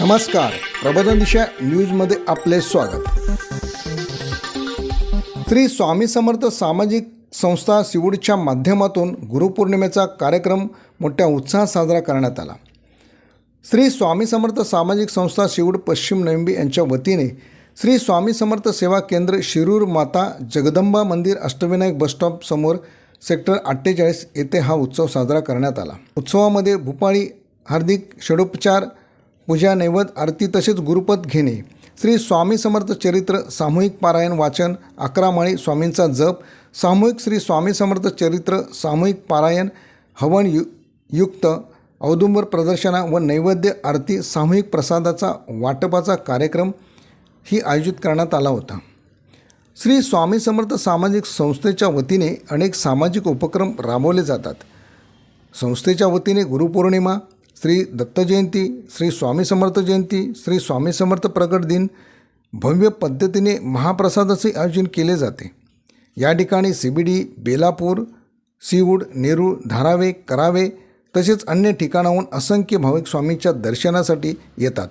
नमस्कार. प्रबोधन दिशा न्यूजमध्ये आपले स्वागत. श्री स्वामी समर्थ सामाजिक संस्था सिवूडच्या माध्यमातून गुरुपौर्णिमेचा कार्यक्रम मोठ्या उत्साहात साजरा करण्यात आला. श्री स्वामी समर्थ सामाजिक संस्था शिवूड पश्चिम नविंबी यांच्या वतीने श्री स्वामी समर्थ सेवा केंद्र शिरूर माता जगदंबा मंदिर अष्टविनायक बसस्टॉप समोर सेक्टर अठ्ठेचाळीस येथे हा उत्सव साजरा करण्यात आला. उत्सवामध्ये भूपाळी हार्दिक षडोपचार पूजा नैवेद्य आरती तसेच गुरुपद घेणे. श्री स्वामी समर्थ चरित्र सामूहिक पारायण वाचन अकरा माळी स्वामींचा जप सामूहिक श्री स्वामी समर्थ चरित्र सामूहिक पारायण हवन यु युक्त औदुंबर प्रदर्शना व नैवेद्य आरती सामूहिक प्रसादाचा वाटपाचा कार्यक्रम ही आयोजित करण्यात आला होता. श्री स्वामी समर्थ सामाजिक संस्थेच्या वतीने अनेक सामाजिक उपक्रम राबवले जातात. संस्थेच्या वतीने गुरुपौर्णिमा श्री दत्त जयंती श्री स्वामी समर्थ जयंती श्री स्वामी समर्थ प्रगट दिन भव्य पद्धतीने महाप्रसादाचे आयोजन केले जाते. या ठिकाणी सीबीडी बेलापूर सीवूड नेरूळ धारावे करावे तसेच अन्य ठिकाणाहून असंख्य भाविक स्वामींच्या दर्शनासाठी येतात.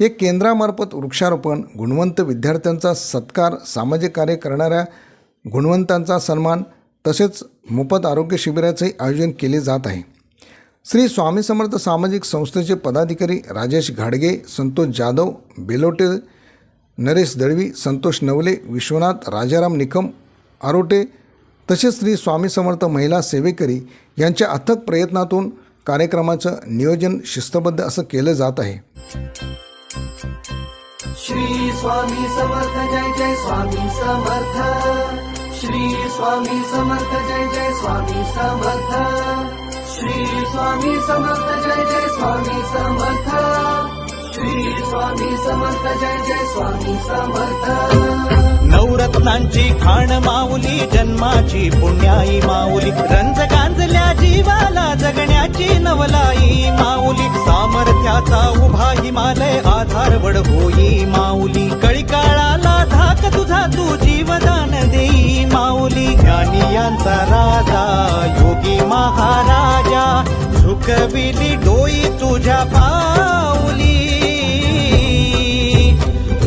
या केंद्रामार्फत वृक्षारोपण गुणवंत विद्यार्थ्यांचा सत्कार सामाजिक कार्य करणाऱ्या गुणवंतांचा सन्मान तसेच मोफत आरोग्य शिबिराचे आयोजन केले जात आहे. श्री स्वामी समर्थ सामाजिक संस्थेचे पदाधिकारी राजेश घाडगे संतोष जाधव बेलोटे नरेश दळवी संतोष नवले विश्वनाथ राजाराम निकम आरोटे तसेच श्री स्वामी समर्थ महिला सेवेकरी यांच्या अथक प्रयत्नातून कार्यक्रमाचं नियोजन शिस्तबद्ध असं केलं जात आहे. श्री स्वामी समर्थ जय जय स्वामी समर्थ. श्री स्वामी समर्थ जय जय स्वामी समर्थ. स्वामी समर्थ जय जय स्वामी समर्थ. श्री स्वामी समर्थ जय जय स्वामी समर्थ. नवरत्नांची खाण माऊली जन्माची पुण्याई माऊली. रंज गांजल्या जीवाला जगण्याची नवलाई माऊली. सामर्थ्याचा उभा हिमालय आधार वड होई माऊली. कळीकाळाला धाक तुझा तू जीवदान देई माऊली. ज्ञानी यांचा राजा योगी महा कविली डोई तुझ्या पाऊली.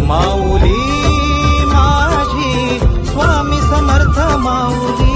माऊली माझी स्वामी समर्थ माऊली.